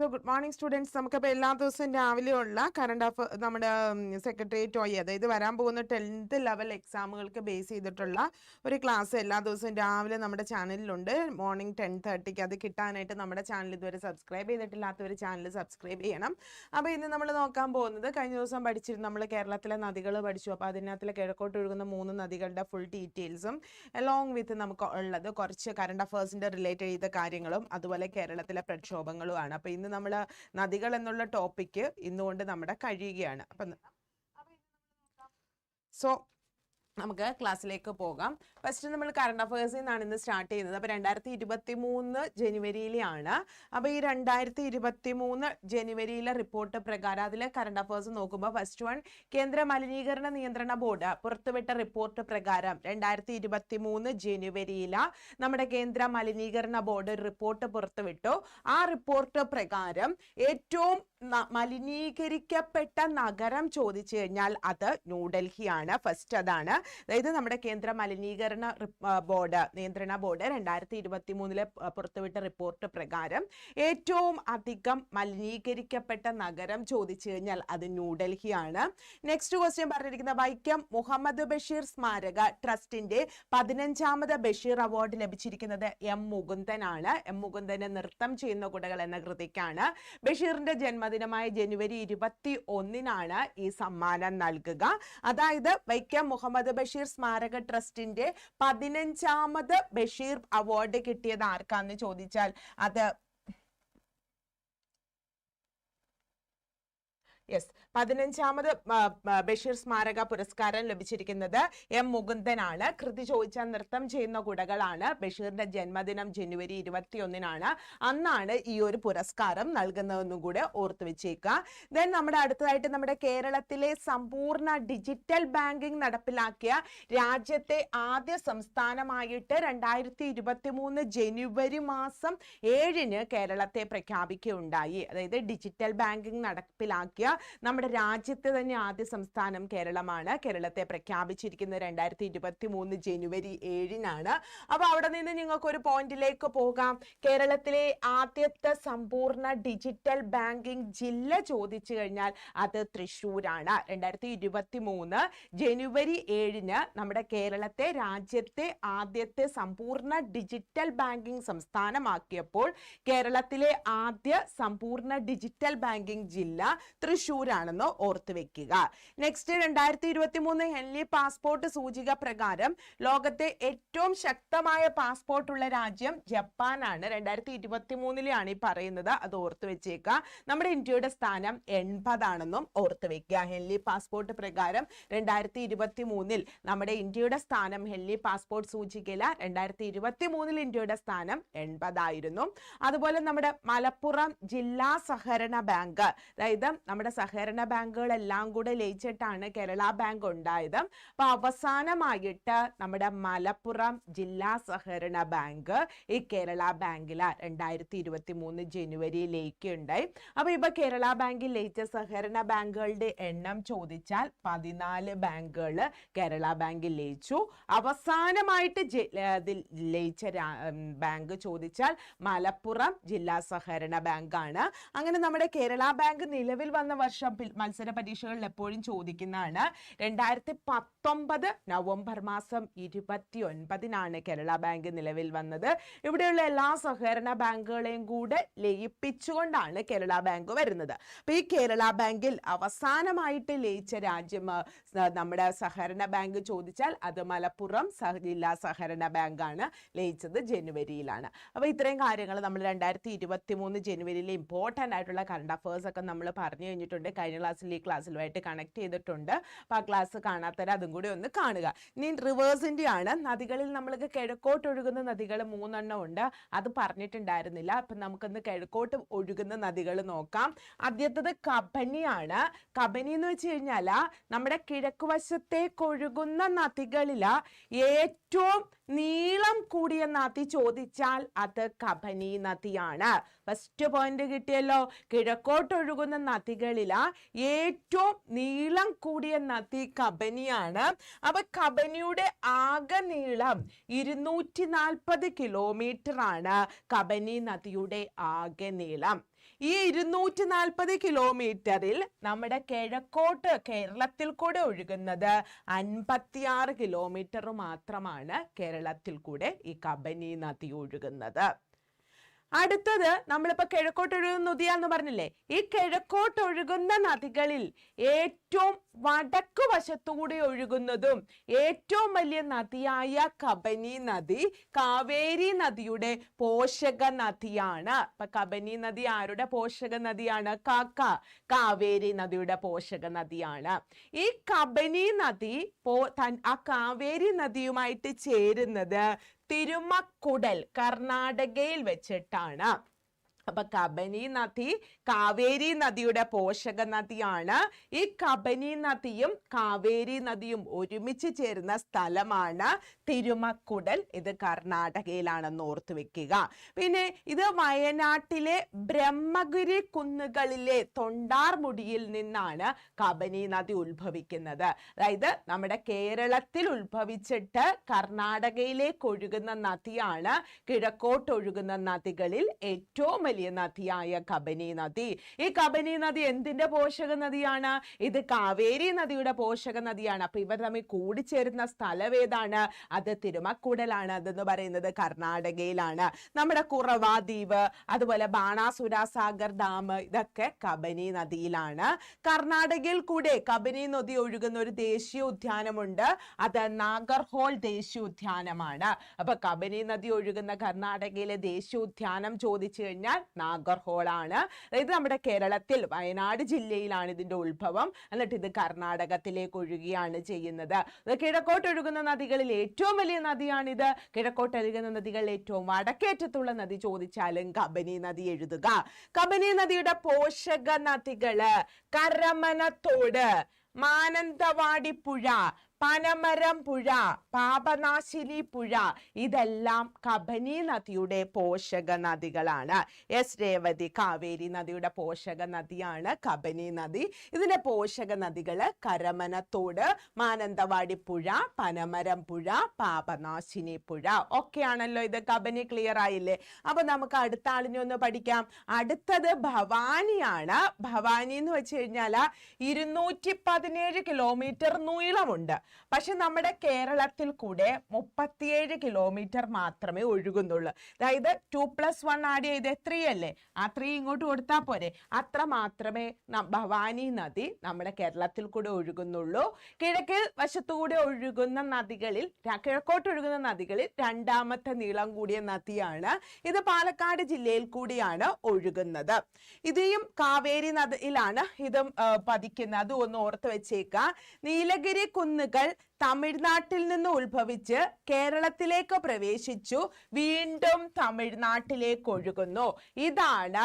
So good morning students നമുക്കപ്പോൾ എല്ലാ ദിവസവും രാവിലെ ഉള്ള കറണ്ട് അഫ നമ്മുടെ സെക്രട്ടേറിയറ്റ് ഓയി അതായത് വരാൻ പോകുന്ന ടെൻത്ത് ലെവൽ എക്സാമുകൾക്ക് ബേസ് ചെയ്തിട്ടുള്ള ഒരു ക്ലാസ് എല്ലാ ദിവസവും രാവിലെ നമ്മുടെ ചാനലിലുണ്ട് മോർണിംഗ് ടെൻ തേർട്ടിക്ക് അത് കിട്ടാനായിട്ട് നമ്മുടെ ചാനൽ ഇതുവരെ സബ്സ്ക്രൈബ് ചെയ്തിട്ടില്ലാത്തവർ ചാനൽ സബ്സ്ക്രൈബ് ചെയ്യണം. അപ്പോൾ ഇന്ന് നമ്മൾ നോക്കാൻ പോകുന്നത് കഴിഞ്ഞ ദിവസം പഠിച്ചിരുന്നു നമ്മൾ കേരളത്തിലെ നദികൾ പഠിച്ചു. അപ്പോൾ അതിനകത്തിലെ കിഴക്കോട്ട് ഒഴുകുന്ന മൂന്ന് നദികളുടെ ഫുൾ ഡീറ്റെയിൽസും അലോങ് വിത്ത് നമുക്ക് ഉള്ളത് കുറച്ച് കറണ്ട് അഫേഴ്സിന്റെ റിലേറ്റഡ് ചെയ്ത കാര്യങ്ങളും അതുപോലെ കേരളത്തിലെ പ്രക്ഷോഭങ്ങളുമാണ്. അപ്പോൾ ഇന്ന് നമ്മൾ നദികൾ എന്നുള്ള ടോപ്പിക്ക് ഇന്നുകൊണ്ട് നമ്മുടെ കഴിയുകയാണ്. അപ്പം സോ നമുക്ക് ക്ലാസ്സിലേക്ക് പോകാം. ഫസ്റ്റ് നമ്മൾ കറണ്ട് അഫയേഴ്സിൽ നിന്നാണ് ഇന്ന് സ്റ്റാർട്ട് ചെയ്യുന്നത്. അപ്പോൾ രണ്ടായിരത്തി ഇരുപത്തി മൂന്ന് ജനുവരിയിലാണ്. അപ്പോൾ ഈ രണ്ടായിരത്തി ഇരുപത്തി മൂന്ന് ജനുവരിയിലെ റിപ്പോർട്ട് പ്രകാരം അതിലെ കറണ്ട് അഫയേഴ്സ് നോക്കുമ്പോൾ ഫസ്റ്റ് വൺ കേന്ദ്ര മലിനീകരണ നിയന്ത്രണ ബോർഡ് പുറത്തുവിട്ട റിപ്പോർട്ട് പ്രകാരം രണ്ടായിരത്തി ഇരുപത്തി മൂന്ന് ജനുവരിയിലെ നമ്മുടെ കേന്ദ്ര മലിനീകരണ ബോർഡ് റിപ്പോർട്ട് പുറത്തുവിട്ടു. ആ റിപ്പോർട്ട് പ്രകാരം ഏറ്റവും മലിനീകരിക്കപ്പെട്ട നഗരം ചോദിച്ചു കഴിഞ്ഞാൽ അത് ന്യൂഡൽഹിയാണ്. ഫസ്റ്റ് അതാണ്. അതായത് നമ്മുടെ കേന്ദ്ര മലിനീകരണ ബോർഡ് നിയന്ത്രണ ബോർഡ് രണ്ടായിരത്തി ഇരുപത്തി മൂന്നിലെ പുറത്തുവിട്ട റിപ്പോർട്ട് പ്രകാരം ഏറ്റവും അധികം മലിനീകരിക്കപ്പെട്ട നഗരം ചോദിച്ചു കഴിഞ്ഞാൽ അത് ന്യൂഡൽഹിയാണ്. നെക്സ്റ്റ് ക്വസ്റ്റ്യൻ പറഞ്ഞിരിക്കുന്ന വൈക്കം മുഹമ്മദ് ബഷീർ സ്മാരക ട്രസ്റ്റിന്റെ പതിനഞ്ചാമത് ബഷീർ അവാർഡ് ലഭിച്ചിരിക്കുന്നത് എം മുകുന്ദനാണ്. എം മുകുന്ദന് നൃത്തം ചെയ്യുന്ന കുടകൾ എന്ന കൃതിക്കാണ്. ബഷീറിന്റെ ജന്മദിനമായ ജനുവരി ഇരുപത്തി ഒന്നിനാണ് ഈ സമ്മാനം നൽകുക. അതായത് വൈക്കം മുഹമ്മദ് ബഷീർ സ്മാരക ട്രസ്റ്റിന്റെ പതിനഞ്ചാമത് ബഷീർ അവാർഡ് കിട്ടിയത് ആർക്കാന്ന് ചോദിച്ചാൽ അത് യെസ് പതിനഞ്ചാമത് ബഷീർ സ്മാരക പുരസ്കാരം ലഭിച്ചിരിക്കുന്നത് എം മുകുന്ദനാണ്. കൃതി ചോദിച്ചാൽ നൃത്തം ചെയ്യുന്ന കുടകളാണ്. ബഷീറിന്റെ ജന്മദിനം ജനുവരി ഇരുപത്തിയൊന്നിനാണ്. അന്നാണ് ഈ ഒരു പുരസ്കാരം നൽകുന്നതെന്നും കൂടെ ഓർത്തു വെച്ചേക്കുക. ദെൻ നമ്മുടെ അടുത്തതായിട്ട് നമ്മുടെ കേരളത്തിലെ സമ്പൂർണ ഡിജിറ്റൽ ബാങ്കിംഗ് നടപ്പിലാക്കിയ രാജ്യത്തെ ആദ്യ സംസ്ഥാനമായിട്ട് രണ്ടായിരത്തി ഇരുപത്തി മൂന്ന് ജനുവരി മാസം ഏഴിന് കേരളത്തെ പ്രഖ്യാപിക്കുകയുണ്ടായി. അതായത് ഡിജിറ്റൽ ബാങ്കിംഗ് നടപ്പിലാക്കിയ നമ്മുടെ രാജ്യത്തെ തന്നെ ആദ്യ സംസ്ഥാനം കേരളമാണ്. കേരളത്തെ പ്രഖ്യാപിച്ചിരിക്കുന്നത് രണ്ടായിരത്തി ഇരുപത്തി മൂന്ന് ജനുവരി ഏഴിനാണ്. അപ്പൊ അവിടെ നിന്ന് നിങ്ങൾക്ക് ഒരു പോയിന്റിലേക്ക് പോകാം. കേരളത്തിലെ ആദ്യത്തെ സമ്പൂർണ ഡിജിറ്റൽ ബാങ്കിംഗ് ജില്ല ചോദിച്ചു കഴിഞ്ഞാൽ അത് തൃശ്ശൂരാണ്. രണ്ടായിരത്തി ഇരുപത്തി മൂന്ന് ജനുവരി ഏഴിന് നമ്മുടെ കേരളത്തെ രാജ്യത്തെ ആദ്യത്തെ സമ്പൂർണ ഡിജിറ്റൽ ബാങ്കിംഗ് സംസ്ഥാനമാക്കിയപ്പോൾ കേരളത്തിലെ ആദ്യ സമ്പൂർണ ഡിജിറ്റൽ ബാങ്കിംഗ് ജില്ല തൃശ്ശൂരാണെന്ന് ഓർത്തു വെക്കുക. നെക്സ്റ്റ് രണ്ടായിരത്തി ഇരുപത്തി മൂന്ന് ഹെൻലി പാസ്പോർട്ട് സൂചിക പ്രകാരം ലോകത്തെ ഏറ്റവും ശക്തമായ പാസ്പോർട്ട് ഉള്ള രാജ്യം ജപ്പാനാണ്. രണ്ടായിരത്തി ഇരുപത്തി മൂന്നിലാണ് ഈ പറയുന്നത്. അത് ഓർത്തു വെച്ചേക്കുക. നമ്മുടെ ഇന്ത്യയുടെ സ്ഥാനം എൺപതാണെന്നും ഓർത്തു വെക്കുക. ഹെൻലി പാസ്പോർട്ട് പ്രകാരം രണ്ടായിരത്തി ഇരുപത്തി മൂന്നിൽ നമ്മുടെ ഇന്ത്യയുടെ സ്ഥാനം ഹെൻലി പാസ്പോർട്ട് സൂചികയില രണ്ടായിരത്തി ഇരുപത്തി മൂന്നിൽ ഇന്ത്യയുടെ സ്ഥാനം എൺപതായിരുന്നു. അതുപോലെ നമ്മുടെ മലപ്പുറം ജില്ലാ സഹകരണ ബാങ്ക്. അതായത് നമ്മുടെ സഹകരണ ബാങ്കുകളെല്ലാം കൂടെ ലയിച്ചിട്ടാണ് കേരള ബാങ്ക് ഉണ്ടായത്. അപ്പൊ അവസാനമായിട്ട് നമ്മുടെ മലപ്പുറം ജില്ലാ സഹകരണ ബാങ്ക് ഈ കേരള ബാങ്കിൽ രണ്ടായിരത്തി ഇരുപത്തി മൂന്ന് ജനുവരി ലയിക്കുകയുണ്ടായി അപ്പൊ ഇപ്പൊ കേരള ബാങ്കിൽ ലയിച്ച സഹകരണ ബാങ്കുകളുടെ എണ്ണം ചോദിച്ചാൽ പതിനാല് ബാങ്കുകൾ കേരള ബാങ്കിൽ ലയിച്ചു. അവസാനമായിട്ട് ലയിച്ച ബാങ്ക് ചോദിച്ചാൽ മലപ്പുറം ജില്ലാ സഹകരണ ബാങ്കാണ്. അങ്ങനെ നമ്മുടെ കേരള ബാങ്ക് നിലവിൽ വന്ന വർഷം മത്സര പരീക്ഷകളിൽ എപ്പോഴും ചോദിക്കുന്നതാണ്. രണ്ടായിരത്തി പത്തൊമ്പത് നവംബർ മാസം ഇരുപത്തി ഒൻപതിനാണ് കേരള ബാങ്ക് നിലവിൽ വന്നത്. ഇവിടെയുള്ള എല്ലാ സഹകരണ ബാങ്കുകളെയും കൂടെ ലയിപ്പിച്ചുകൊണ്ടാണ് കേരള ബാങ്ക് വരുന്നത്. അപ്പൊ ഈ കേരള ബാങ്കിൽ അവസാനമായിട്ട് ലയിച്ച രാജ്യം നമ്മുടെ സഹകരണ ബാങ്ക് ചോദിച്ചാൽ അത് മലപ്പുറം ജില്ലാ സഹകരണ ബാങ്കാണ് ലയിച്ചത് ജനുവരിയിലാണ്. അപ്പോൾ ഇത്രയും കാര്യങ്ങൾ നമ്മൾ രണ്ടായിരത്തി ഇരുപത്തി മൂന്ന് ജനുവരിയിലെ ഇമ്പോർട്ടന്റ് ആയിട്ടുള്ള കറണ്ട് അഫേഴ്സ് ഒക്കെ നമ്മൾ പറഞ്ഞു കഴിഞ്ഞിട്ടുണ്ട്. കഴിഞ്ഞ ക്ലാസ്സിൽ ഈ ക്ലാസ്സിലുമായിട്ട് കണക്ട് ചെയ്തിട്ടുണ്ട്. അപ്പോൾ ആ ക്ലാസ് കാണാത്തവരെ അതും കൂടി ഒന്ന് കാണുക. ഇനി റിവേഴ്സിന്റെ ആണ് നദികളിൽ നമ്മൾക്ക് കിഴക്കോട്ട് ഒഴുകുന്ന നദികൾ മൂന്നെണ്ണം ഉണ്ട്. അത് പറഞ്ഞിട്ടുണ്ടായിരുന്നില്ല. അപ്പം നമുക്കൊന്ന് കിഴക്കോട്ട് ഒഴുകുന്ന നദികൾ നോക്കാം. ആദ്യത്തത് കബനിയാണ്. കബനി എന്ന് വെച്ച് കഴിഞ്ഞാൽ നമ്മുടെ കിഴക്ക് വശത്തേക്ക് ഒഴുകുന്ന നദികളിൽ ഏറ്റവും നീളം കൂടിയ നദി ചോദിച്ചാൽ അത് കബനി നദിയാണ്. ഫസ്റ്റ് പോയിന്റ് കിട്ടിയല്ലോ. കിഴക്കോട്ടൊഴുകുന്ന നദികളിൽ ഏറ്റവും നീളം കൂടിയ നദി കബനിയാണ്. അപ്പൊ കബനിയുടെ ആകെ നീളം ഇരുന്നൂറ്റി നാൽപ്പത് കിലോമീറ്റർ ആണ്. കബനി നദിയുടെ ആകെ നീളം. ഈ ഇരുന്നൂറ്റി നാൽപ്പത് കിലോമീറ്ററിൽ നമ്മുടെ കിഴക്കോട്ട് കേരളത്തിൽ കൂടെ ഒഴുകുന്നത് അൻപത്തിയാറ് കിലോമീറ്റർ മാത്രമാണ് കേരളത്തിൽ കൂടെ ഈ കബനി നദി ഒഴുകുന്നത്. അടുത്തത് നമ്മളിപ്പോ കിഴക്കോട്ട് ഒഴുകുന്ന നദിയാന്ന് പറഞ്ഞില്ലേ? ഈ കിഴക്കോട്ട് ഒഴുകുന്ന നദികളിൽ ഏറ്റവും വടക്കു വശത്തുകൂടി ഒഴുകുന്നതും ഏറ്റവും വലിയ നദിയായ കബനി നദി കാവേരി നദിയുടെ പോഷക നദിയാണ്. അപ്പൊ കബനി നദി ആരുടെ പോഷക നദിയാണ്? കാക്ക കാവേരി നദിയുടെ പോഷക നദിയാണ്. ഈ കബനി നദി പോ ആ കാവേരി നദിയുമായിട്ട് ചേരുന്നത് തിരുമക്കുടൽ കർണാടകയിൽ വെച്ചിട്ടാണ്. അപ്പൊ കബനി നദി കാവേരി നദിയുടെ പോഷക നദിയാണ്. ഈ കബനി നദിയും കാവേരി നദിയും ഒരുമിച്ച് ചേരുന്ന സ്ഥലമാണ് തിരുമക്കുടൽ. ഇത് കർണാടകയിലാണെന്ന് ഓർത്തു വെക്കുക. പിന്നെ ഇത് വയനാട്ടിലെ ബ്രഹ്മഗിരി കുന്നുകളിലെ തൊണ്ടാർമുടിയിൽ നിന്നാണ് കബനി നദി ഉത്ഭവിക്കുന്നത്. അതായത് നമ്മുടെ കേരളത്തിൽ ഉത്ഭവിച്ചിട്ട് കർണാടകയിലേക്ക് ഒഴുകുന്ന നദിയാണ് കിഴക്കോട്ടൊഴുകുന്ന നദികളിൽ ഏറ്റവും വലിയ നദിയായ കബനി നദി. ഈ കബനി നദി എന്തിന്റെ പോഷക നദിയാണ്? ഇത് കാവേരി നദിയുടെ പോഷക നദിയാണ്. അപ്പൊ ഇവർ തമ്മിൽ കൂടിച്ചേരുന്ന സ്ഥലം ഏതാണ്? അത് തിരുമക്കൂടലാണ് അതെന്ന് പറയുന്നത് കർണാടകയിലാണ്. നമ്മുടെ കുറവ ദ്വീപ് അതുപോലെ ബാണാസുര സാഗർ ഡാം ഇതൊക്കെ കബനി നദിയിലാണ്. കർണാടകയിൽ കൂടെ കബനി നദി ഒഴുകുന്ന ഒരു ദേശീയ ഉദ്യാനമുണ്ട്. അത് നാഗർഹോൾ ദേശീയ ഉദ്യാനമാണ്. അപ്പൊ കബനി നദി ഒഴുകുന്ന കർണാടകയിലെ ദേശീയ ഉദ്യാനം ചോദിച്ചു കഴിഞ്ഞാൽ നാഗർഹോൾ ആണ് അതായത് നമ്മുടെ കേരളത്തിൽ വയനാട് ജില്ലയിലാണ് ഇതിന്റെ ഉത്ഭവം. എന്നിട്ട് ഇത് കർണാടകത്തിലേക്ക് ഒഴുകുകയാണ് ചെയ്യുന്നത്. കിഴക്കോട്ട് ഒഴുകുന്ന നദികളിൽ ഏറ്റവും വലിയ നദിയാണിത്. കിഴക്കോട്ട് ഒഴുകുന്ന നദികളിൽ ഏറ്റവും വടക്കേറ്റത്തുള്ള നദി. ചോദിച്ചാലും കബനി നദി എഴുതുക. കബനി നദിയുടെ പോഷക നദികൾ കരമനത്തോട് മാനന്തവാടി പുഴ പനമരം പുഴ പാപനാശിനി പുഴ ഇതെല്ലാം കബനി നദിയുടെ പോഷക നദികളാണ്. എസ്. രേവതി കാവേരി നദിയുടെ പോഷക നദിയാണ് കബനി നദി. ഇതിലെ പോഷക നദികൾ കരമനത്തോട് മാനന്തവാടി പുഴ പനമരം പുഴ പാപനാശിനി പുഴ. ഒക്കെയാണല്ലോ ഇത് കബനി ക്ലിയർ ആയില്ലേ? അപ്പൊ നമുക്ക് അടുത്ത ആളിനെ ഒന്ന് പഠിക്കാം. അടുത്തത് ഭവാനിയാണ്. ഭവാനി എന്ന് വെച്ച് കഴിഞ്ഞാൽ ഇരുന്നൂറ്റി പതിനേഴ് കിലോമീറ്റർ നീളമുണ്ട് പക്ഷെ നമ്മുടെ കേരളത്തിൽ കൂടെ മുപ്പത്തിയേഴ് കിലോമീറ്റർ മാത്രമേ ഒഴുകുന്നുള്ളൂ. അതായത് ടു പ്ലസ് വൺ ആഡ് ചെയ്ത് ത്രീ അല്ലേ? ആ ത്രീ ഇങ്ങോട്ട് കൊടുത്താൽ പോരെ. അത്ര മാത്രമേ ഭവാനി നദി നമ്മുടെ കേരളത്തിൽ കൂടെ ഒഴുകുന്നുള്ളൂ. കിഴക്കിൽ വശത്തുകൂടെ ഒഴുകുന്ന നദികളിൽ കിഴക്കോട്ട് ഒഴുകുന്ന നദികളിൽ രണ്ടാമത്തെ നീളം കൂടിയ നദിയാണ്. ഇത് പാലക്കാട് ജില്ലയിൽ കൂടിയാണ് ഒഴുകുന്നത്. ഇതേയും കാവേരി നദിയിലാണ് ഇതും പതിക്കുന്നത്. ഒന്ന് ഓർത്ത് വെച്ചേക്കാം. നീലഗിരി കുന്നുകൾ மக்கள் തമിഴ്നാട്ടിൽ നിന്ന് ഉത്ഭവിച്ച് കേരളത്തിലേക്ക് പ്രവേശിച്ചു. വീണ്ടും തമിഴ്നാട്ടിലേക്ക് ഒഴുകുന്നു. ഇതാണ്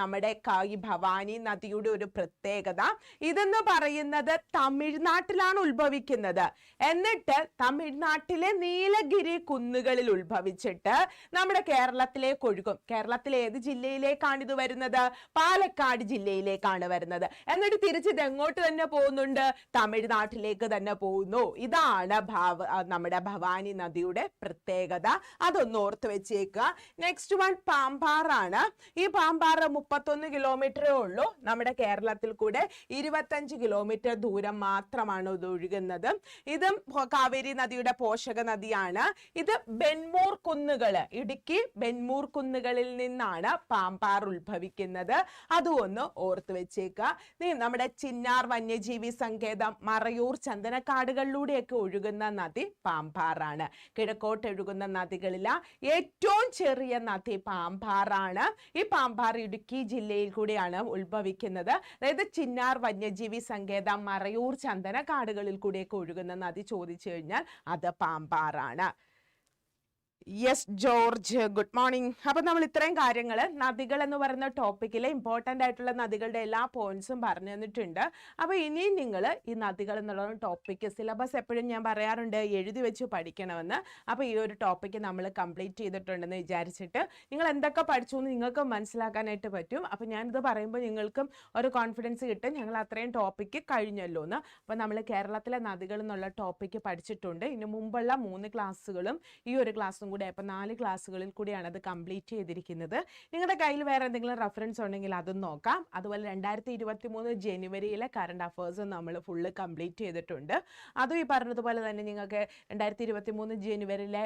നമ്മുടെ കായി ഭവാനി നദിയുടെ ഒരു പ്രത്യേകത. ഇതെന്ന് പറയുന്നത് തമിഴ്നാട്ടിലാണ് ഉത്ഭവിക്കുന്നത്. എന്നിട്ട് തമിഴ്നാട്ടിലെ നീലഗിരി കുന്നുകളിൽ ഉത്ഭവിച്ചിട്ട് നമ്മുടെ കേരളത്തിലേക്ക് ഒഴുകും. കേരളത്തിലെ ഏത് ജില്ലയിലേക്കാണ് ഇത് വരുന്നത്? പാലക്കാട് ജില്ലയിലേക്കാണ് വരുന്നത്. എന്നിട്ട് തിരിച്ച് ഇതെങ്ങോട്ട് തന്നെ പോകുന്നുണ്ട്? തമിഴ്നാട്ടിലേക്ക് തന്നെ പോകുന്നു. ഇതാണ് ഭാവ നമ്മുടെ ഭവാനി നദിയുടെ പ്രത്യേകത. അതൊന്ന് ഓർത്ത് വെച്ചേക്കുക. നെക്സ്റ്റ് വൺ പാമ്പാറാണ്. ഈ പാമ്പാറ് മുപ്പത്തൊന്ന് കിലോമീറ്ററേ ഉള്ളൂ. നമ്മുടെ കേരളത്തിൽ കൂടെ ഇരുപത്തഞ്ച് കിലോമീറ്റർ ദൂരം മാത്രമാണ് ഇത് ഒഴുകുന്നത്. ഇതും കാവേരി നദിയുടെ പോഷക നദിയാണ്. ഇത് ബെൻമൂർ കുന്നുകൾ ഇടുക്കി ബെൻമൂർ കുന്നുകളിൽ നിന്നാണ് പാമ്പാർ ഉത്ഭവിക്കുന്നത്. അതും ഒന്ന് ഓർത്ത് വെച്ചേക്കുക. നമ്മുടെ ചിന്നാർ വന്യജീവി സങ്കേതം മറയൂർ ചന്ദനക്കാടുകളിലൂടെയൊക്കെ ഒഴുകുന്ന നദി പാമ്പാറാണ് കിഴക്കോട്ട് ഒഴുകുന്ന നദികളിൽ ഏറ്റവും ചെറിയ നദി പാമ്പാറാണ് ഈ പാമ്പാർ ഇടുക്കി ജില്ലയിൽ കൂടിയാണ് ഉത്ഭവിക്കുന്നത്. അതായത് ചിന്നാർ വന്യജീവി സങ്കേതം മറയൂർ ചന്ദന കാടുകളിൽ കൂടെയൊക്കെ ഒഴുകുന്ന നദി ചോദിച്ചു കഴിഞ്ഞാൽ അത് പാമ്പാറാണ് യെസ് ജോർജ് ഗുഡ് മോർണിംഗ് അപ്പൊ നമ്മൾ ഇത്രയും കാര്യങ്ങൾ നദികൾ എന്ന് പറയുന്ന ടോപ്പിക്കിലെ ഇമ്പോർട്ടന്റ് ആയിട്ടുള്ള നദികളുടെ എല്ലാ പോയിന്റ്സും പറഞ്ഞു തന്നിട്ടുണ്ട്. അപ്പൊ ഇനിയും നിങ്ങൾ ഈ നദികൾ എന്നുള്ള ടോപ്പിക്ക് സിലബസ് എപ്പോഴും ഞാൻ പറയാറുണ്ട് എഴുതി വെച്ച് പഠിക്കണമെന്ന്. അപ്പൊ ഈ ഒരു ടോപ്പിക്ക് നമ്മൾ കംപ്ലീറ്റ് ചെയ്തിട്ടുണ്ടെന്ന് വിചാരിച്ചിട്ട് നിങ്ങൾ എന്തൊക്കെ പഠിച്ചു എന്ന് നിങ്ങൾക്ക് മനസ്സിലാക്കാനായിട്ട് പറ്റും. അപ്പൊ ഞാനിത് പറയുമ്പോൾ നിങ്ങൾക്കും ഒരു കോൺഫിഡൻസ് കിട്ടും. ഞങ്ങൾ അത്രയും ടോപ്പിക്ക് കഴിഞ്ഞല്ലോ എന്ന്. അപ്പൊ നമ്മൾ കേരളത്തിലെ നദികൾ എന്നുള്ള ടോപ്പിക്ക് പഠിച്ചിട്ടുണ്ട്. ഇനി മുമ്പുള്ള മൂന്ന് ക്ലാസ്സുകളും ഈ ഒരു ക്ലാസ്സും കൂടെ അപ്പോൾ നാല് ക്ലാസ്സുകളിൽ കൂടിയാണ് അത് കംപ്ലീറ്റ് ചെയ്തിരിക്കുന്നത്. നിങ്ങളുടെ കയ്യിൽ വേറെ എന്തെങ്കിലും റെഫറൻസ് ഉണ്ടെങ്കിൽ അതും നോക്കാം. അതുപോലെ രണ്ടായിരത്തി ഇരുപത്തി മൂന്ന് ജനുവരിയിലെ കറണ്ട് അഫേഴ്സും നമ്മൾ ഫുള്ള് കംപ്ലീറ്റ് ചെയ്തിട്ടുണ്ട്. അതും ഈ പറഞ്ഞതുപോലെ തന്നെ നിങ്ങൾക്ക് രണ്ടായിരത്തി ഇരുപത്തി മൂന്ന് ജനുവരിയിലെ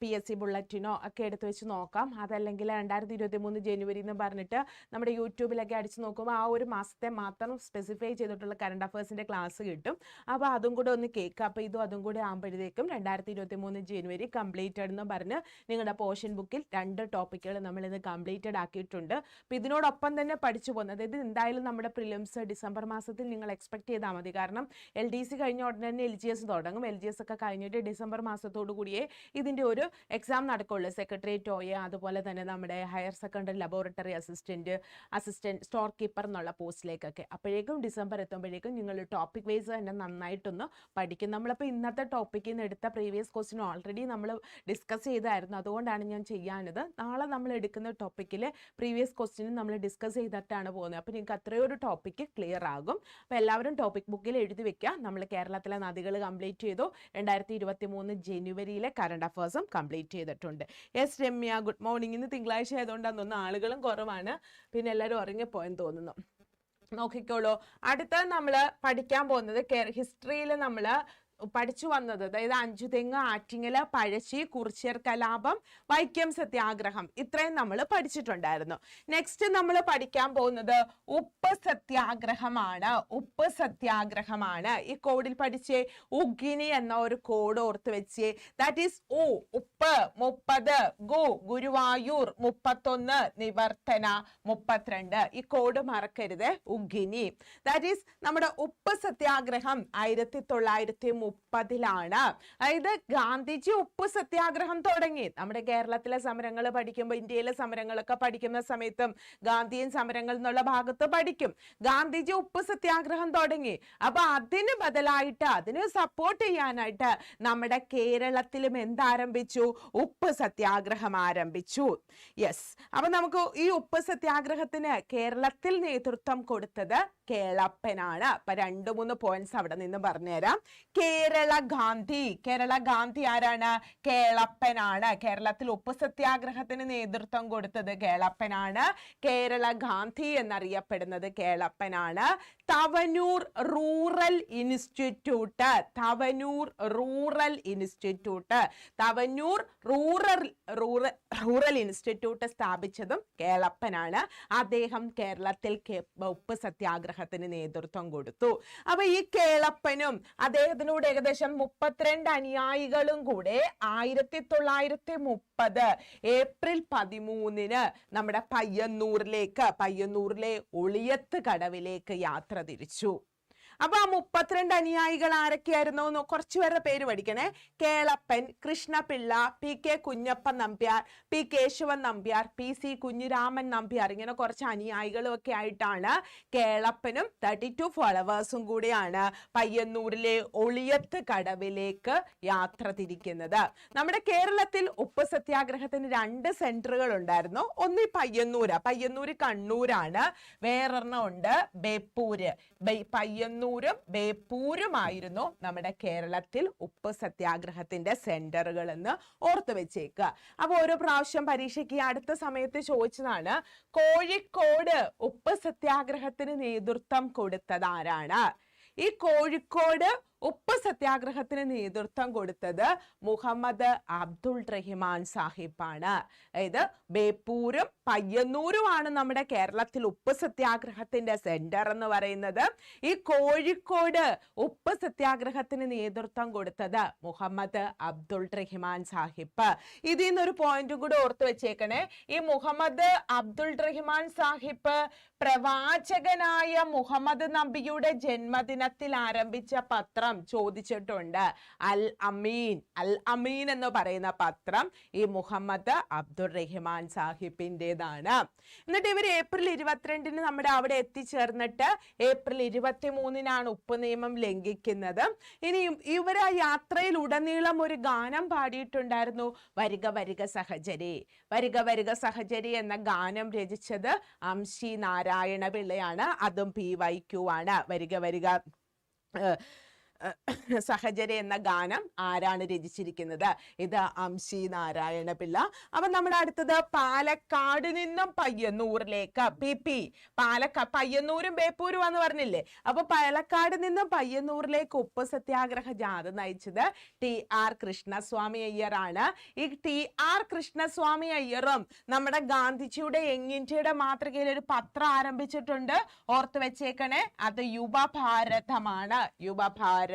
പി എസ് സി ബുള്ളറ്റിനോ ഒക്കെ എടുത്ത് വെച്ച് നോക്കാം. അതല്ലെങ്കിൽ രണ്ടായിരത്തി ഇരുപത്തി മൂന്ന് ജനുവരി എന്ന് പറഞ്ഞിട്ട് നമ്മുടെ യൂട്യൂബിലൊക്കെ അടിച്ച് നോക്കുമ്പോൾ ആ ഒരു മാസത്തെ മാത്രം സ്പെസിഫൈ ചെയ്തിട്ടുള്ള കറണ്ട് അഫേഴ്സിന്റെ ക്ലാസ് കിട്ടും. അപ്പോൾ അതും കൂടെ ഒന്ന് കേൾക്കുക അപ്പോൾ ഇതും അതും കൂടെ ആകുമ്പോഴത്തേക്കും രണ്ടായിരത്തി ഇരുപത്തി മൂന്ന് ജനുവരി കംപ്ലീറ്റഡ് എന്ന് പറഞ്ഞ് നിങ്ങളുടെ പോർഷൻ ബുക്കിൽ രണ്ട് ടോപ്പിക്കുകൾ നമ്മൾ ഇന്ന് കംപ്ലീറ്റഡ് ആക്കിയിട്ടുണ്ട്. അപ്പോൾ ഇതിനോടൊപ്പം തന്നെ പഠിച്ചു പോകുന്നത് അതായത് എന്തായാലും നമ്മുടെ പ്രിലിംസ് ഡിസംബർ മാസത്തിൽ നിങ്ങൾ എക്സ്പെക്ട് ചെയ്താൽ മതി. കാരണം എൽ ഡി സി കഴിഞ്ഞ ഉടനെ തന്നെ എൽ ജി എസ് തുടങ്ങും. എൽ ജി എസ് ഒക്കെ കഴിഞ്ഞിട്ട് ഡിസംബർ മാസത്തോടു കൂടിയേ ഇതിന്റെ ഒരു എക്സാം നടക്കുള്ളൂ. സെക്രട്ടേറിയറ്റ് ഓയെ അതുപോലെ തന്നെ നമ്മുടെ higher secondary laboratory assistant assistant store keeper എന്നുള്ള പോസ്റ്റിലേക്കൊക്കെ. അപ്പോഴേക്കും ഡിസംബർ എത്തുമ്പോഴേക്കും നിങ്ങൾ ടോപ്പിക് വൈസ് തന്നെ നന്നായിട്ടൊന്ന് പഠിക്കും. നമ്മളിപ്പോൾ ഇന്നത്തെ ടോപ്പിക്കിൽ നിന്ന് എടുത്ത പ്രീവിയസ് ക്വസ്റ്റ്യൻ ഓൾറെഡി നമ്മൾ ഡിസ്കസ് ചെയ്തായിരുന്നു. അതുകൊണ്ടാണ് ഞാൻ ചെയ്യാനത് നാളെ നമ്മൾ എടുക്കുന്ന ടോപ്പിക്കിൽ പ്രീവിയസ് ക്വസ്റ്റ്യനും നമ്മൾ ഡിസ്കസ് ചെയ്തിട്ടാണ് പോകുന്നത്. അപ്പോൾ നിങ്ങൾക്ക് അത്രയും ഒരു ടോപ്പിക്ക് ക്ലിയർ ആകും. അപ്പോൾ എല്ലാവരും ടോപ്പിക് ബുക്കിൽ എഴുതി വെക്കുക. നമ്മൾ കേരളത്തിലെ നദികൾ കംപ്ലീറ്റ് ചെയ്തു. രണ്ടായിരത്തി ഇരുപത്തി മൂന്ന് ജനുവരിയിലെ കറണ്ട് അഫേഴ്സും കംപ്ലീറ്റ് ചെയ്തിട്ടുണ്ട്. യെസ് രമ്യ ഗുഡ് മോർണിംഗ് ഇന്ന് തിങ്കളാഴ്ച ആയതുകൊണ്ടാണ് തോന്നുന്നു ആളുകളും കുറവാണ്. പിന്നെ എല്ലാവരും ഉറങ്ങിപ്പോയെന്ന് തോന്നുന്നു. നോക്കിക്കോളൂ. അടുത്ത നമ്മൾ പഠിക്കാൻ പോകുന്നത് ഹിസ്റ്ററിയിൽ നമ്മൾ പഠിച്ചു വന്നത്. അതായത് അഞ്ചുതെങ്ങ് ആറ്റിങ്ങൽ പഴശ്ശി കുറിച്യർ കലാപം വൈക്കം സത്യാഗ്രഹം ഇത്രയും നമ്മൾ പഠിച്ചിട്ടുണ്ടായിരുന്നു. നെക്സ്റ്റ് നമ്മൾ പഠിക്കാൻ പോകുന്നത് ഉപ്പ് സത്യാഗ്രഹമാണ്. ഉപ്പ് സത്യാഗ്രഹമാണ്. ഈ കോഡിൽ പഠിച്ചേ ഉഗിനി എന്ന ഒരു കോഡ് ഓർത്ത് വെച്ചേ. ദാറ്റ് ഈസ് ഉ ഉപ്പ് മുപ്പത് ഗു ഗുരുവായൂർ മുപ്പത്തൊന്ന് നിവർത്തന മുപ്പത്തിരണ്ട്. ഈ കോഡ് മറക്കരുത്. ഉഗിനി ദാറ്റ് ഈസ് നമ്മുടെ ഉപ്പ് സത്യാഗ്രഹം ആയിരത്തി തൊള്ളായിരത്തി മുപ്പതിലാണ്. അതായത് ഗാന്ധിജി ഉപ്പ് സത്യാഗ്രഹം തുടങ്ങി. നമ്മുടെ കേരളത്തിലെ സമരങ്ങൾ പഠിക്കുമ്പോൾ ഇന്ത്യയിലെ സമരങ്ങളൊക്കെ പഠിക്കുന്ന സമയത്തും ഗാന്ധിയൻ സമരങ്ങൾ എന്നുള്ള ഭാഗത്ത് പഠിക്കും. ഗാന്ധിജി ഉപ്പ് സത്യാഗ്രഹം തുടങ്ങി. അപ്പൊ അതിന് ബദലായിട്ട് അതിന് സപ്പോർട്ട് ചെയ്യാനായിട്ട് നമ്മുടെ കേരളത്തിലും എന്താരംഭിച്ചു? ഉപ്പ് സത്യാഗ്രഹം ആരംഭിച്ചു. യെസ് അപ്പൊ നമുക്ക് ഈ ഉപ്പ് സത്യാഗ്രഹത്തിന് കേരളത്തിൽ നേതൃത്വം കൊടുത്തത് കേളപ്പനാണ്. അപ്പൊ രണ്ടു മൂന്ന് പോയിന്റ്സ് അവിടെ നിന്ന് പറഞ്ഞുതരാം. കേരള ഗാന്ധി. കേരള ഗാന്ധി ആരാണ്? കേളപ്പനാണ്. കേരളത്തിൽ ഉപ്പ് സത്യാഗ്രഹത്തിന് നേതൃത്വം കൊടുത്തത് കേളപ്പനാണ്. കേരള ഗാന്ധി എന്നറിയപ്പെടുന്നത് കേളപ്പനാണ്. Tavanur rural institute. Tavanur rural institute. Tavanur rural rural rural institute സ്ഥാപിച്ചതും കേളപ്പനാണ്. അദ്ദേഹം കേരളത്തിൽ ഉപ്പ് സത്യാഗ്രഹത്തിന് നേതൃത്വം കൊടുത്തു. അപ്പൊ ഈ കേളപ്പനും അദ്ദേഹത്തിനോട് ഏകദേശം മുപ്പത്തിരണ്ട് അനുയായികളും കൂടെ ആയിരത്തി തൊള്ളായിരത്തി മുപ്പത് ഏപ്രിൽ പതിമൂന്നിന് നമ്മുടെ പയ്യന്നൂരിലേക്ക് പയ്യന്നൂരിലെ ഒളിയത്ത് കടവിലേക്ക് യാത്ര തിരിച്ചു അപ്പൊ ആ മുപ്പത്തിരണ്ട് അനുയായികൾ ആരൊക്കെയായിരുന്നു എന്ന് കുറച്ചുപേരുടെ പേര് പഠിക്കണേ. Kelappan Krishnapillai P K Kunhappan Nambiar P Keshavan Nambiar P C Kunhiraman Nambiar ഇങ്ങനെ കുറച്ച് അനുയായികളും ഒക്കെ ആയിട്ടാണ് കേളപ്പനും തേർട്ടി ടു ഫോളോവേഴ്സും കൂടിയാണ് പയ്യന്നൂരിലെ ഒളിയത്ത് കടവിലേക്ക് യാത്ര തിരിക്കുന്നത്. നമ്മുടെ കേരളത്തിൽ ഉപ്പ് സത്യാഗ്രഹത്തിന് രണ്ട് സെന്ററുകൾ ഉണ്ടായിരുന്നു. ഒന്ന് പയ്യന്നൂര്. പയ്യന്നൂര് കണ്ണൂരാണ്. വേറൊരെണ്ണം ഉണ്ട് ബേപ്പൂര്. ബെ- പയ്യന്നൂരും ബേപ്പൂരുമായിരുന്നു നമ്മുടെ കേരളത്തിൽ ഉപ്പ് സത്യാഗ്രഹത്തിന്റെ സെന്ററുകൾ എന്ന് ഓർത്തു വെച്ചേക്കുക. അപ്പൊ ഓരോ പ്രാവശ്യം പരീക്ഷയ്ക്ക് അടുത്ത സമയത്ത് ചോദിച്ചതാണ് കോഴിക്കോട് ഉപ്പ് സത്യാഗ്രഹത്തിന് നേതൃത്വം കൊടുത്തത് ആരാണ്? ഈ കോഴിക്കോട് ഉപ്പ് സത്യാഗ്രഹത്തിന് നേതൃത്വം കൊടുത്തത് മുഹമ്മദ് അബ്ദുൾ റഹിമാൻ സാഹിബാണ്. അതായത് ബേപ്പൂരും പയ്യന്നൂരുമാണ് നമ്മുടെ കേരളത്തിൽ ഉപ്പ് സത്യാഗ്രഹത്തിന്റെ സെന്റർ എന്ന് പറയുന്നത്. ഈ കോഴിക്കോട് ഉപ്പ് സത്യാഗ്രഹത്തിന് നേതൃത്വം കൊടുത്തത് മുഹമ്മദ് അബ്ദുൾ റഹിമാൻ സാഹിബ്. ഇതിൽ നിന്നൊരു പോയിന്റും കൂടി ഓർത്ത് വെച്ചേക്കണേ. ഈ മുഹമ്മദ് അബ്ദുൾ റഹിമാൻ സാഹിബ് പ്രവാചകനായ മുഹമ്മദ് നബിയുടെ ജന്മദിനത്തിൽ ആരംഭിച്ച പത്രം പത്രം ചോദിച്ചിട്ടുണ്ട്. അൽ അമീൻ അൽ അമീൻ എന്ന് പറയുന്ന പത്രം ഈ മുഹമ്മദ് അബ്ദുൾ റഹ്മാൻ സാഹിബിന്റെതാണ്. എന്നിട്ട് ഇവർ ഏപ്രിൽ ഇരുപത്തിരണ്ടിന് നമ്മുടെ അവിടെ എത്തിച്ചേർന്നിട്ട് ഏപ്രിൽ ഇരുപത്തി മൂന്നിനാണ് ഉപ്പ് നിയമം ലംഘിക്കുന്നത്. ഇനി ഇവർ ആ യാത്രയിൽ ഉടനീളം ഒരു ഗാനം പാടിയിട്ടുണ്ടായിരുന്നു. വരിക വരിക സഹചരി വരിക വരിക സഹചരി എന്ന ഗാനം രചിച്ചത് അംശി നാരായണ പിള്ളയാണ് അതും പി വൈ ക്യു ആണ്. വരിക വരിക സഹചരി എന്ന ഗാനം ആരാണ് രചിച്ചിരിക്കുന്നത്? ഇത് അംശി നാരായണ പിള്ള അപ്പൊ നമ്മുടെ അടുത്തത് പാലക്കാട് നിന്നും പയ്യന്നൂരിലേക്ക്. പി പി പാലക്കാട് പയ്യന്നൂരും ബേപ്പൂരും എന്ന് പറഞ്ഞില്ലേ? അപ്പൊ പാലക്കാട് നിന്നും പയ്യന്നൂരിലേക്ക് ഉപ്പ് സത്യാഗ്രഹ ജാഥ നയിച്ചത് ടി ആർ കൃഷ്ണസ്വാമി അയ്യറാണ്. ഈ ടി ആർ കൃഷ്ണസ്വാമി അയ്യറും നമ്മുടെ ഗാന്ധിജിയുടെ എങ്ങിന്റെ മാതൃകയിൽ ഒരു പത്രം ആരംഭിച്ചിട്ടുണ്ട്. ഓർത്ത് വെച്ചേക്കണേ അത് യുവഭാരതമാണ്. യുവഭാരതം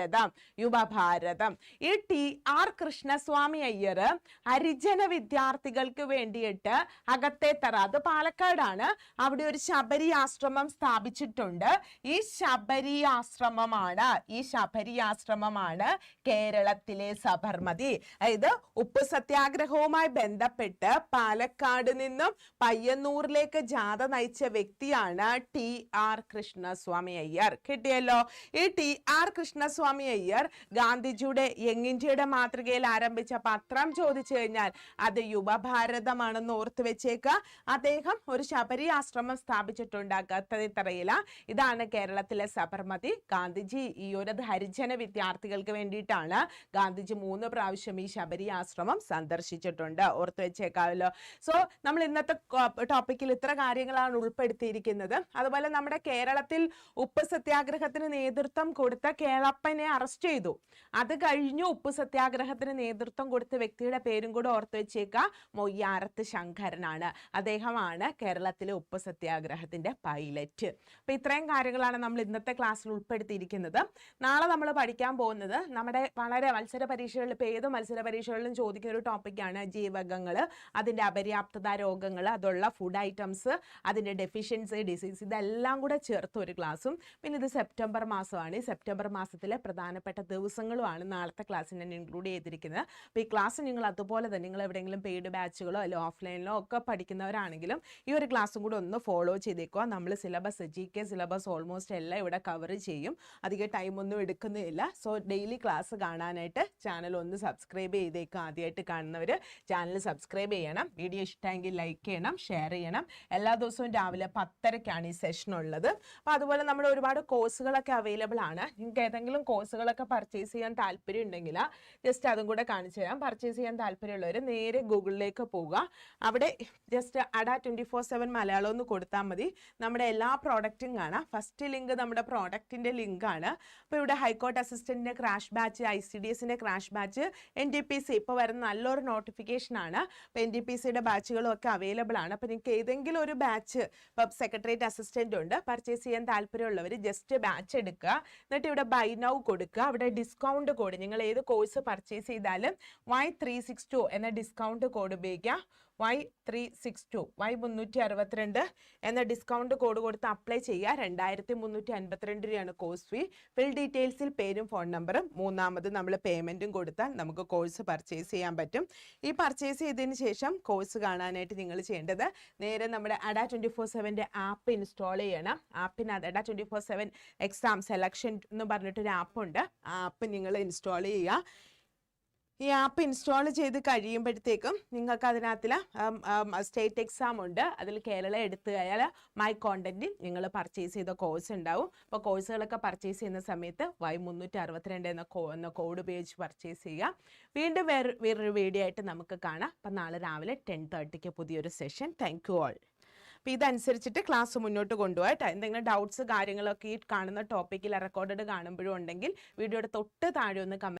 യുവഭാരതം ഈ ടി ആർ കൃഷ്ണസ്വാമി അയ്യർ ഹരിജന വിദ്യാർത്ഥികൾക്ക് വേണ്ടിയിട്ട് അകത്തെ തറ അത് പാലക്കാടാണ്. അവിടെ ഒരു ശബരി ആശ്രമം സ്ഥാപിച്ചിട്ടുണ്ട്. ഈ ശബരി ആശ്രമമാണ് ഈ ശബരി ആശ്രമമാണ് കേരളത്തിലെ സബർമതി. അതായത് ഉപ്പ് സത്യാഗ്രഹവുമായി ബന്ധപ്പെട്ട് പാലക്കാട് നിന്നും പയ്യന്നൂരിലേക്ക് ജാഥ നയിച്ച വ്യക്തിയാണ് ടി ആർ കൃഷ്ണസ്വാമി അയ്യർ. കിട്ടിയല്ലോ? ഈ ടി ആർ കൃഷ്ണസ്വാമി അയ്യർ ഗാന്ധിജിയുടെ യങ് മാതൃകയിൽ ആരംഭിച്ച പത്രം ചോദിച്ചു കഴിഞ്ഞാൽ അത് യുവഭാരതമാണെന്ന് ഓർത്തു വെച്ചേക്ക അദ്ദേഹം ഒരു ശബരി ആശ്രമം സ്ഥാപിച്ചിട്ടുണ്ട് അകത്തറയില ഇതാണ് കേരളത്തിലെ സബർമതി. ഗാന്ധിജി ഈ ഒരു ഹരിജന വിദ്യാർത്ഥികൾക്ക് വേണ്ടിയിട്ടാണ് ഗാന്ധിജി മൂന്ന് പ്രാവശ്യം ഈ ശബരി ആശ്രമം സന്ദർശിച്ചിട്ടുണ്ട്. ഓർത്തു വെച്ചേക്കാവല്ലോ. സോ നമ്മൾ ഇന്നത്തെ ടോപ്പിക്കിൽ ഇത്ര കാര്യങ്ങളാണ് ഉൾപ്പെടുത്തിയിരിക്കുന്നത്. അതുപോലെ നമ്മുടെ കേരളത്തിൽ ഉപ്പ് സത്യാഗ്രഹത്തിന് നേതൃത്വം കൊടുത്ത കേളപ്പനെ അറസ്റ്റ് ചെയ്തു. അത് കഴിഞ്ഞു ഉപ്പ് സത്യാഗ്രഹത്തിന് നേതൃത്വം കൊടുത്ത വ്യക്തിയുടെ പേരും കൂടെ ഓർത്ത് വെച്ചേക്ക മൊയ്യാരത്ത് ശങ്കരനാണ്. അദ്ദേഹമാണ് കേരളത്തിലെ ഉപ്പ് സത്യാഗ്രഹത്തിന്റെ പൈലറ്റ്. അപ്പൊ ഇത്രയും കാര്യങ്ങളാണ് നമ്മൾ ഇന്നത്തെ ക്ലാസ്സിൽ ഉൾപ്പെടുത്തിയിരിക്കുന്നത്. നാളെ നമ്മൾ പഠിക്കാൻ പോകുന്നത് നമ്മുടെ വളരെ മത്സര പരീക്ഷകളിൽ ഇപ്പോൾ ഏത് മത്സര പരീക്ഷകളിലും ചോദിക്കുന്ന ഒരു ടോപ്പിക്കാണ് ജീവകങ്ങൾ അതിന്റെ അപര്യാപ്തത രോഗങ്ങൾ അതുള്ള ഫുഡ് ഐറ്റംസ് അതിന്റെ ഡെഫിഷ്യൻസി ഡിസീസ് ഇതെല്ലാം കൂടെ ചേർത്ത് ഒരു ക്ലാസ്സും പിന്നെ ഇത് സെപ്റ്റംബർ മാസമാണ്. സെപ്റ്റംബർ മാസത്തിലെ പ്രധാനപ്പെട്ട ദിവസങ്ങളുമാണ് നാളത്തെ ക്ലാസ്സിൽ ഞാൻ ഇൻക്ലൂഡ് ചെയ്തിരിക്കുന്നത്. അപ്പോൾ ഈ ക്ലാസ് നിങ്ങൾ അതുപോലെ തന്നെ നിങ്ങൾ എവിടെയെങ്കിലും പെയ്ഡ് ബാച്ചുകളോ അല്ലെങ്കിൽ ഓഫ്ലൈനിലോ ഒക്കെ പഠിക്കുന്നവരാണെങ്കിലും ഈ ഒരു ക്ലാസ്സും കൂടെ ഒന്ന് ഫോളോ ചെയ്തേക്കുക. നമ്മൾ syllabus G K syllabus almost എല്ലാം ഇവിടെ കവർ ചെയ്യും. അധികം ടൈമൊന്നും എടുക്കുന്നില്ല. സോ ഡെയിലി ക്ലാസ് കാണാനായിട്ട് ചാനൽ ഒന്ന് സബ്സ്ക്രൈബ് ചെയ്തേക്കുക ആദ്യമായിട്ട് കാണുന്നവർ ചാനൽ സബ്സ്ക്രൈബ് ചെയ്യണം. വീഡിയോ ഇഷ്ടമെങ്കിൽ ലൈക്ക് ചെയ്യണം ഷെയർ ചെയ്യണം. എല്ലാ ദിവസവും രാവിലെ പത്തരയ്ക്കാണ് ഈ സെഷൻ ഉള്ളത്. അപ്പോൾ അതുപോലെ നമ്മൾ ഒരുപാട് കോഴ്സുകളൊക്കെ അവൈലബിൾ ആണ്. നിങ്ങൾക്ക് ഏതെങ്കിലും കോഴ്സുകളൊക്കെ പർച്ചേസ് ചെയ്യാൻ താല്പര്യം ഉണ്ടെങ്കിൽ ജസ്റ്റ് അതും കൂടെ കാണിച്ചു തരാം. പർച്ചേസ് ചെയ്യാൻ താല്പര്യമുള്ളവർ നേരെ ഗൂഗിളിലേക്ക് പോവുക. അവിടെ just Adda twenty four seven Malayalam ഒന്ന് കൊടുത്താൽ മതി. നമ്മുടെ എല്ലാ പ്രോഡക്റ്റും കാണാം. ഫസ്റ്റ് ലിങ്ക് നമ്മുടെ പ്രോഡക്റ്റിന്റെ ലിങ്കാണ് അപ്പോൾ ഇവിടെ high court അസിസ്റ്റന്റിന്റെ crash batch I C D എസിന്റെ crash batch N D P C ഇപ്പോൾ വരുന്ന നല്ലൊരു നോട്ടിഫിക്കേഷൻ ആണ്. അപ്പോൾ എൻ ഡി പി സിയുടെ ബാച്ചുകളും ഒക്കെ അവൈലബിൾ ആണ്. അപ്പോൾ നിങ്ങൾക്ക് ഏതെങ്കിലും ഒരു ബാച്ച് ഇപ്പം സെക്രട്ടേറിയറ്റ് അസിസ്റ്റന്റ് ഉണ്ട്. പർച്ചേസ് ചെയ്യാൻ താല്പര്യമുള്ളവർ ജസ്റ്റ് ബാച്ച് എടുക്കുക. എന്നിട്ട് ഇവിടെ ബൈ നൗ കൊടുക്കുക. അവിടെ ഡിസ്കൗണ്ട് കോഡ് നിങ്ങൾ ഏത് കോഴ്സ് പർച്ചേസ് ചെയ്താലും വൈ ത്രീ സിക്സ് ടു എന്ന ഡിസ്കൗണ്ട് കോഡ് ഉപയോഗിക്കുക Y three six two Y മുന്നൂറ്റി അറുപത്തിരണ്ട് എന്ന ഡിസ്കൗണ്ട് കോഡ് കൊടുത്ത് അപ്ലൈ ചെയ്യുക. രണ്ടായിരത്തി മുന്നൂറ്റി അൻപത്തിരണ്ട് രൂപയാണ് കോഴ്സ് ഫീ ഫിൽ ഡീറ്റെയിൽസിൽ പേരും ഫോൺ നമ്പറും മൂന്നാമത് നമ്മൾ പേയ്മെന്റും കൊടുത്താൽ നമുക്ക് കോഴ്സ് പർച്ചേസ് ചെയ്യാൻ പറ്റും. ഈ പർച്ചേസ് ചെയ്തതിന് ശേഷം കോഴ്സ് കാണാനായിട്ട് നിങ്ങൾ ചെയ്യേണ്ടത് നേരെ നമ്മുടെ അഡ ട്വന്റി ഫോർ സെവന്റെ ആപ്പ് ഇൻസ്റ്റാൾ ചെയ്യണം. ആപ്പിനകത്ത് Adda twenty four seven exam selection എന്ന് പറഞ്ഞിട്ടൊരു ആപ്പുണ്ട് ആ ആപ്പ് നിങ്ങൾ ഇൻസ്റ്റാൾ ചെയ്യുക. ഈ ആപ്പ് ഇൻസ്റ്റാൾ ചെയ്ത് കഴിയുമ്പോഴത്തേക്കും നിങ്ങൾക്ക് അതിനകത്തിൽ സ്റ്റേറ്റ് എക്സാം ഉണ്ട്. അതിൽ കേരള എടുത്തു കഴിഞ്ഞാൽ മൈ കോണ്ടന്റിൽ നിങ്ങൾ പർച്ചേസ് ചെയ്ത കോഴ്സ് ഉണ്ടാവും. അപ്പോൾ കോഴ്സുകളൊക്കെ പർച്ചേസ് ചെയ്യുന്ന സമയത്ത് വൈ മുന്നൂറ്റി അറുപത്തിരണ്ട് എന്ന കോ എന്ന കോഡ് ഉപയോഗിച്ച് പർച്ചേസ് ചെയ്യുക. വീണ്ടും വേറെ വേറൊരു വീഡിയോ ആയിട്ട് നമുക്ക് കാണാം. അപ്പം നാളെ രാവിലെ ടെൻ തേർട്ടിക്ക് പുതിയൊരു സെഷൻ താങ്ക് യു ഓൾ അപ്പോൾ ഇതനുസരിച്ചിട്ട് ക്ലാസ് മുന്നോട്ട് കൊണ്ടുപോകട്ടെ എന്തെങ്കിലും ഡൗട്ട്സ് കാര്യങ്ങളൊക്കെ ഈ കാണുന്ന ടോപ്പിക്കിൽ റെക്കോർഡഡ് കാണുമ്പോഴും ഉണ്ടെങ്കിൽ വീഡിയോയുടെ തൊട്ട് താഴെ ഒന്ന് കമന്റ്